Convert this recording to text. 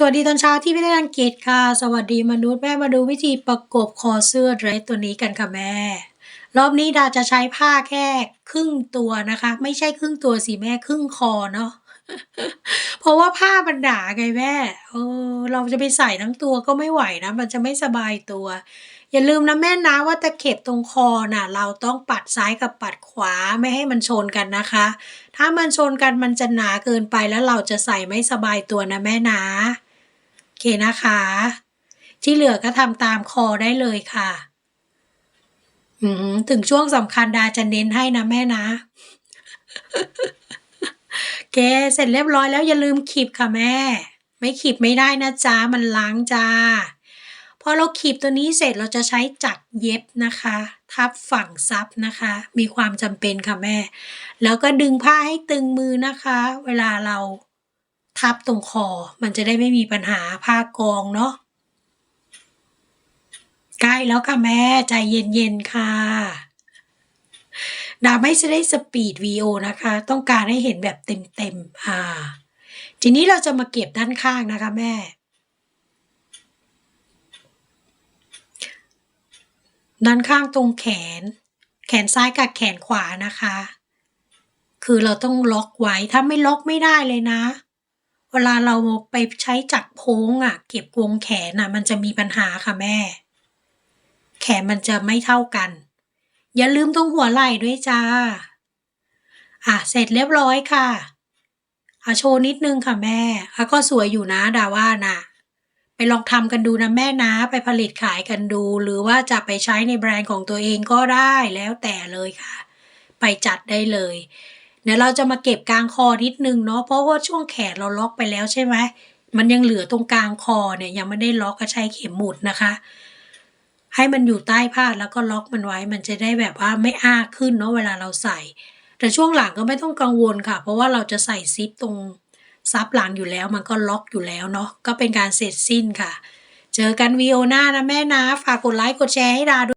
สวัสดีตอนเช้าที่ไม่ได้รังเกียจค่ะ สวัสดีมนุษย์แม่มาดูวิธีประกบคอเสื้อเดรสตัวนี้กันค่ะแม่ รอบนี้ดาจะใช้ผ้าแค่ครึ่งตัวนะคะ ไม่ใช่ครึ่งตัวสิแม่ครึ่งคอเนาะเพราะว่าผ้ามันหนาไงแม่เออเราจะไปใส่ทั้งตัวก็ไม่ไหวนะ มันจะไม่สบายตัว อย่าลืมนะแม่นะว่าตะเข็บตรงคอน่ะ เราต้องปัดซ้ายกับปัดขวาไม่ให้มันชนกันนะคะ ถ้ามันชนกันมันจะหนาเกินไปแล้วเราจะใส่ไม่สบายตัวนะแม่นะ เคนะคะ ที่เหลือก็ทำตามคอได้เลยค่ะถึงช่วงสำคัญดาจะเน้นให้นะแม่นะโอเคเสร็จเรียบร้อยแล้วอย่าลืมขีบค่ะแม่ ไม่ขีบไม่ได้นะจ๊ะมันล้างจ้าพอเราขีบตัวนี้เสร็จเราจะใช้จักรเย็บนะคะ ทับฝั่งซับนะคะ มีความจำเป็นค่ะแม่ แล้วก็ดึงผ้าให้ตึงมือนะคะ เวลาเรา ทับตรงคอ มันจะได้ไม่มีปัญหาผ้ากองเนาะใกล้แล้วค่ะแม่ ใจเย็นๆค่ะดาไม่ได้สปีดวีโอนะคะ ต้องการให้เห็นแบบเต็มๆอ่า ทีนี้เราจะมาเก็บด้านข้างนะคะแม่ ด้านข้างตรงแขน แขนซ้ายกับแขนขวานะคะ คือเราต้องล็อกไว้ ถ้าไม่ล็อกไม่ได้เลยนะ เวลาเราไปใช้จักรโพ้งอะเก็บวงแขนอะมันจะมีปัญหาค่ะแม่ แขนมันจะไม่เท่ากัน อย่าลืมตรงหัวไหล่ด้วยจ้า อะเสร็จเรียบร้อยค่ะอาโชว์นิดนึงค่ะแม่อะก็สวยอยู่นะดาว่านะไปลองทำกันดูนะแม่นะไปผลิตขายกันดู หรือว่าจะไปใช้ในแบรนด์ของตัวเองก็ได้แล้วแต่เลยค่ะ ไปจัดได้เลย ดี๋ยวเราจะมาเก็บกลางคอนิดนึงเนาะเพราะว่าช่วงแขนเราล็อกไปแล้วใช่ไหมมันยังเหลือตรงกลางคอเนี่ยยังไม่ได้ล็อกก็ใช้เข็มหมุดนะคะ ให้มันอยู่ใต้ผ้าแล้วก็ล็อกมันไว้มันจะได้แบบว่าไม่อ้าขึ้นเนาะเวลาเราใส่ แต่ช่วงหลังก็ไม่ต้องกังวลค่ะ เพราะว่าเราจะใส่ซิปตรงซับหลังอยู่แล้ว มันก็ล็อกอยู่แล้วเนาะก็เป็นการเสร็จสิ้นค่ะ เจอกันวีโอหน้านะแม่นะฝากกดไลค์กดแชร์ให้ดาด้วย